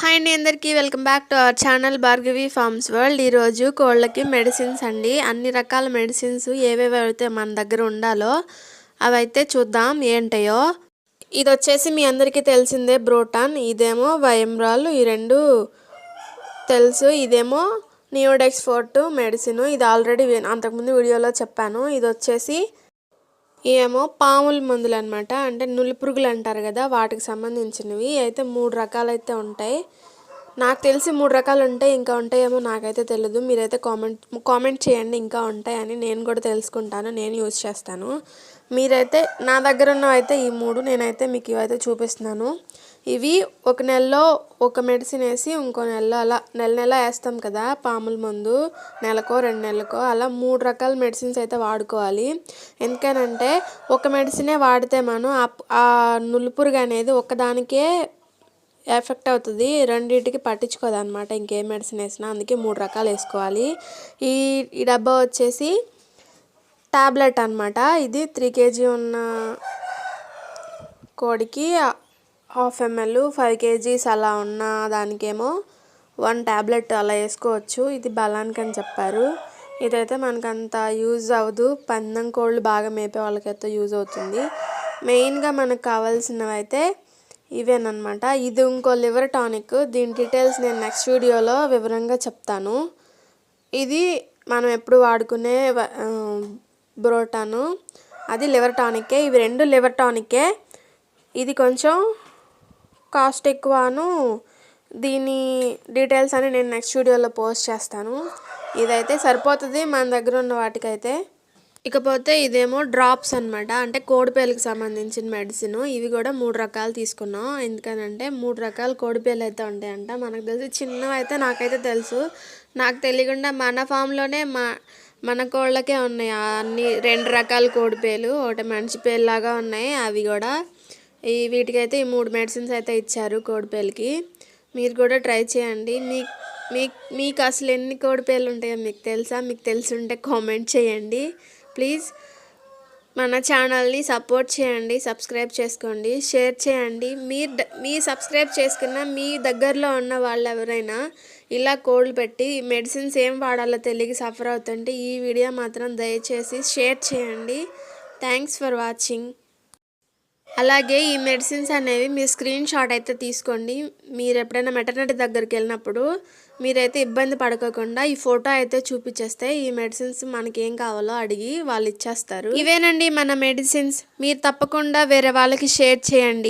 Hi అండి అందరికీ. Welcome back to our channel Bhargavi farms world ఈరోజు కోళ్ళకి మెడిసిన్స్ అండి. అన్ని రకాల మెడిసిన్స్ ఏవేవి అయితే మన దగ్గర ఉండాలో అవైతే చూద్దాం. ఏంటయో? ఇది వచ్చేసి మీ అందరికీ తెలిసిందే బ్రోటాన్ ఇదేమో వయంరాలు ఈ రెండు తెలుసు. ఇదేమో నియోడెక్స్ ఫోర్ట్ మెడిసిన్ ఇది ఆల్రెడీ అంతకుముందు వీడియోలో చెప్పాను. ఇది వచ్చేసి ఏమో పాముల మందులు అనమాట అంటే నులిపురుగులు అంటారు కదా వాటికి సంబంధించినవి. అయితే మూడు రకాలైతే ఉంటాయి. నాకు తెలిసి మూడు రకాలు ఉంటాయి ఇంకా ఉంటాయేమో నాకైతే తెలియదు మీరైతే కామెంట్ కామెంట్ చేయండి ఇంకా ఉంటాయని నేను కూడా తెలుసుకుంటాను నేను యూజ్ చేస్తాను. మీరైతే నా దగ్గర ఉన్నవైతే ఈ మూడు నేనైతే మీకు ఇవైతే చూపిస్తున్నాను. ఇవి ఒక నెలలో ఒక మెడిసిన్ వేసి ఇంకో నెలలో అలా నెల నెల వేస్తాం కదా పాముల మందు. నెలకో రెండు నెలలకో అలా మూడు రకాల మెడిసిన్స్ అయితే వాడుకోవాలి. ఎందుకనంటే ఒక మెడిసినే వాడితే మనం ఆ నులుపురుగు అనేది ఒకదానికే ఎఫెక్ట్ అవుతుంది రెండింటికి పట్టించుకోదు అనమాట ఇంకేం మెడిసిన్ వేసినా. అందుకే మూడు రకాలు వేసుకోవాలి. ఈ ఈ డబ్బా వచ్చేసి ట్యాబ్లెట్ అనమాట ఇది త్రీ కేజీ ఉన్న కోడికి హాఫ్ ఎంఎల్ ఫైవ్ కేజీస్ అలా ఉన్న దానికేమో వన్ ట్యాబ్లెట్ అలా వేసుకోవచ్చు. ఇది బలానికి అని చెప్పారు. ఇదైతే మనకు అంత యూజ్ అవ్వదు. పందెం కోళ్ళు బాగా మేపే వాళ్ళకైతే యూజ్ అవుతుంది. మెయిన్గా మనకు కావాల్సినవి అయితే ఇవేనమాట ఇది ఇంకో లివర్ టానిక్. దీని డీటెయిల్స్ నేను నెక్స్ట్ వీడియోలో వివరంగా చెప్తాను. ఇది మనం ఎప్పుడు వాడుకునే బ్రోటాను. అది లివర్ టానికే. ఇవి రెండు లివర్ టానికే. ఇది కొంచెం కాస్ట్ ఎక్కువను దీని డీటెయిల్స్ అని నేను నెక్స్ట్ వీడియోలో పోస్ట్ చేస్తాను. ఇదైతే సరిపోతుంది మన దగ్గర ఉన్న వాటికైతే. ఇకపోతే ఇదేమో డ్రాప్స్ అనమాట అంటే కోడిపేలకు సంబంధించిన మెడిసిన్. ఇవి కూడా మూడు రకాలు తీసుకున్నాం. ఎందుకనంటే మూడు రకాల కోడిపేలు అయితే ఉంటాయంట. మనకు తెలిసి చిన్నవి అయితే నాకైతే తెలుసు. నాకు తెలియకుండా మన ఫామ్లోనే మా మన కోళ్ళకే ఉన్నాయి. అన్ని రెండు రకాల కోడిపేలు. ఒకటి మంచి పేలులాగా ఉన్నాయి. అవి కూడా ఈ వీటికైతే ఈ మూడు మెడిసిన్స్ అయితే ఇచ్చారు కోడిపేలకి. మీరు కూడా ట్రై చేయండి. మీ మీకు మీకు అసలు ఎన్ని కోడిపేలు ఉంటాయో మీకు తెలుసా? మీకు తెలిసి ఉంటే కామెంట్ చేయండి. ప్లీజ్ మన ఛానల్ని సపోర్ట్ చేయండి సబ్స్క్రైబ్ చేసుకోండి షేర్ చేయండి. మీరు మీ సబ్స్క్రైబ్ చేసుకున్న మీ దగ్గరలో ఉన్న వాళ్ళు ఎవరైనా ఇలా కోళ్ళు పెట్టి మెడిసిన్స్ ఏం వాడాలో తెలియక సఫర్ అవుతుంటే ఈ వీడియో మాత్రం దయచేసి షేర్ చేయండి. థ్యాంక్స్ ఫర్ వాచింగ్ అలాగే ఈ మెడిసిన్స్ అనేవి మీరు స్క్రీన్ షాట్ అయితే తీసుకోండి. మీరు ఎప్పుడైనా మెటర్నటీ దగ్గరికి వెళ్ళినప్పుడు మీరైతే ఇబ్బంది పడకోకుండా ఈ ఫోటో అయితే చూపించేస్తే ఈ మెడిసిన్స్ మనకి ఏం కావాలో అడిగి వాళ్ళు ఇచ్చేస్తారు. ఇవేనండి మన మెడిసిన్స్. మీరు తప్పకుండా వేరే వాళ్ళకి షేర్ చేయండి.